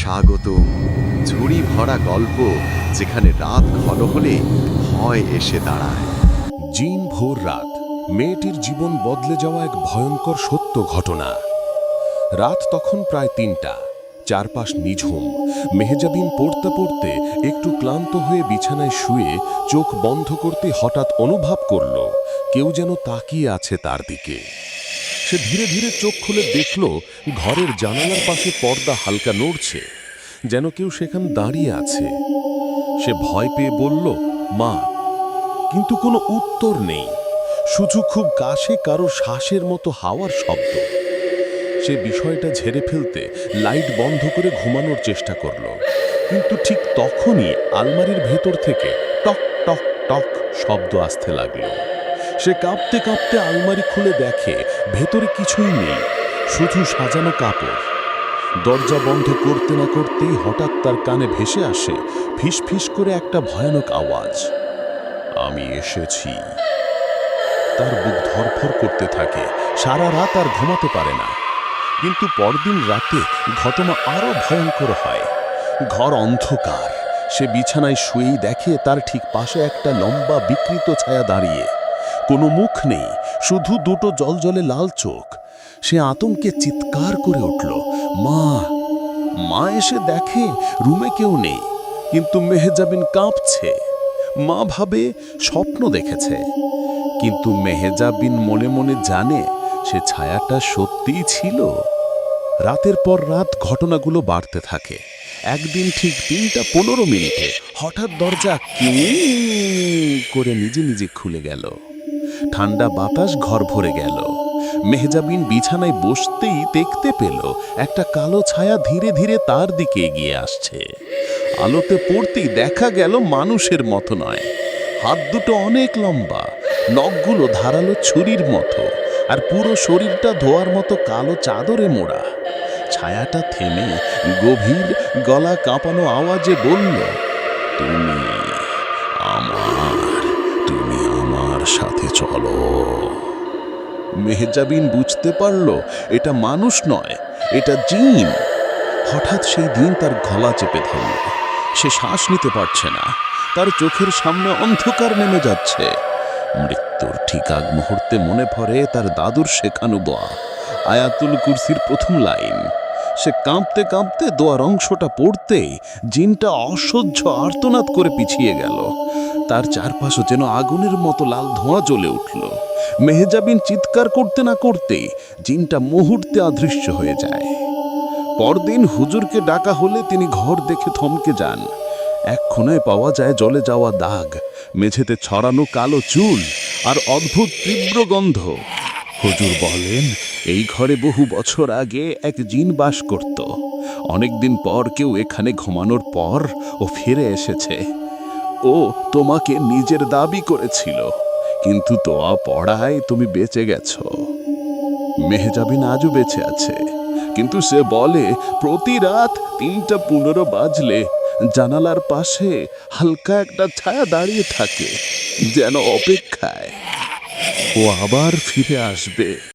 স্বাগত। ঝুড়ি ভরা গল্প যেখানে রাত ঘন হলে ভয় এসে দাঁড়ায়। জিন ভোর রাত, মেয়েটির জীবন বদলে যাওয়া এক ভয়ঙ্কর সত্য ঘটনা। রাত তখন প্রায় তিনটা, চারপাশ নিঝুম। মেহজাবিন পড়তে পড়তে একটু ক্লান্ত হয়ে বিছানায় শুয়ে চোখ বন্ধ করতে হঠাৎ অনুভব করল, কেউ যেন তাকিয়ে আছে তার দিকে। সে ধীরে ধীরে চোখ খুলে দেখল ঘরের জানালার পাশে পর্দা হালকা নড়ছে, যেন কেউ সেখানে দাঁড়িয়ে আছে। সে ভয় পেয়ে বলল, মা, কিন্তু কোনো উত্তর নেই। শুধু খুব কাশে কারও শ্বাসের মতো হাওয়ার শব্দ। সে বিষয়টা ঝেড়ে ফেলতে লাইট বন্ধ করে ঘুমানোর চেষ্টা করল। কিন্তু ঠিক তখনই আলমারির ভেতর থেকে টক টক টক শব্দ আসতে লাগল। সে কাঁপতে কাঁপতে আলমারি খুলে দেখে, ভেতরে কিছুই নেই, শুধু সাজানো কাপড়। দরজা বন্ধ করতে না করতেই হঠাৎ তার কানে ভেসে আসে ফিস করে একটা ভয়ানক আওয়াজ। আমি এসেছি। তার বুক ধরফর করতে থাকে, সারা রাত আর ঘুমাতে পারে না। কিন্তু পরদিন রাতে ঘটনা আরও ভয়ঙ্কর হয়। ঘর অন্ধকার, সে বিছানায় শুয়েই দেখে তার ঠিক পাশে একটা লম্বা বিকৃত ছায়া দাঁড়িয়ে। কোনো মুখ নেই, শুধু দুটো জলজলে লাল চোখ। সে আতঙ্কে চিৎকার করে উঠল, মা মা এসে দেখে, রুমে কেউ নেই, কিন্তু মেহেজাবিন কাঁপছে। মা ভাবে স্বপ্ন দেখেছে, কিন্তু মেহেজাবিন মনে মনে জানে সে ছায়াটা সত্যিই ছিল। রাতের পর রাত ঘটনাগুলো বাড়তে থাকে। একদিন ঠিক তিনটা পনেরো মিনিটে হঠাৎ দরজা করে নিজে নিজে খুলে গেল। ঠান্ডা বাতাস ঘর ভরে গেল। মেহজাবিন বিছানায় বসতেই দেখতে পেল, একটা কালো ছায়া ধীরে ধীরে তার দিকে এগিয়ে আসছে। আলোতে পড়তেই দেখা গেল মানুষের মতো নয়। হাত দুটো অনেক লম্বা, নখগুলো ধারালো ছুরির মতো, আর পুরো শরীরটা ধোয়ার মতো কালো চাদরে মোড়া। ছায়াটা থেমে গভীর গলা কাঁপানো আওয়াজে বলল, তুমি আমার তুমি আমার। সাথে চলো। মেহজাবিন বুঝতে পারল এটা মানুষ নয়, এটা জিন। হঠাৎ সেই দিন তার গলা চেপে ধরল। সে শ্বাস নিতে পারছে না। তার চোখের সামনে অন্ধকার নেমে যাচ্ছে। মৃত্যুর ঠিক আগ মুহূর্তে মনে পড়ে তার দাদুর শেখানো দোয়া, আয়াতুল কুরসির প্রথম লাইন। সে কাঁপতে কাঁপতে দোয়ার অংশটা পড়তেই জিনটা অসহ্য আর্তনাদ করে পিছিয়ে গেল। তার চারপাশে যেন আগুনের মতো লাল ধোঁয়া জ্বলে উঠল। মেহেজাবিন চিৎকার করতে না করতে জিনটা মুহূর্তে অদৃশ্য হয়ে যায়। পরদিন হুজুরকে ডাকা হলে তিনি ঘর দেখে থমকে যান। এক কোণায় পাওয়া যায় জলে যাওয়া দাগ, মেঝেতে ছড়ানো কালো চুল আর অদ্ভুত তীব্র গন্ধ। হুজুর বলেন, এই ঘরে বহু বছর আগে এক জিন বাস করত। অনেকদিন পর কেউ এখানে ঘুমানোর পর ও ফিরে এসেছে। ও তোমাকে নিজের দাবি করেছিল, কিন্তু তোয়া পড়ায় তুমি বেঁচে গেছো। মেহজাবিন আজও বেঁচে আছে, কিন্তু সে বলে, প্রতি রাত তিনটা পনেরো বাজলে জানালার পাশে হালকা একটা ছায়া দাঁড়িয়ে থাকে, যেন অপেক্ষায়। ও আবার ফিরে আসবে।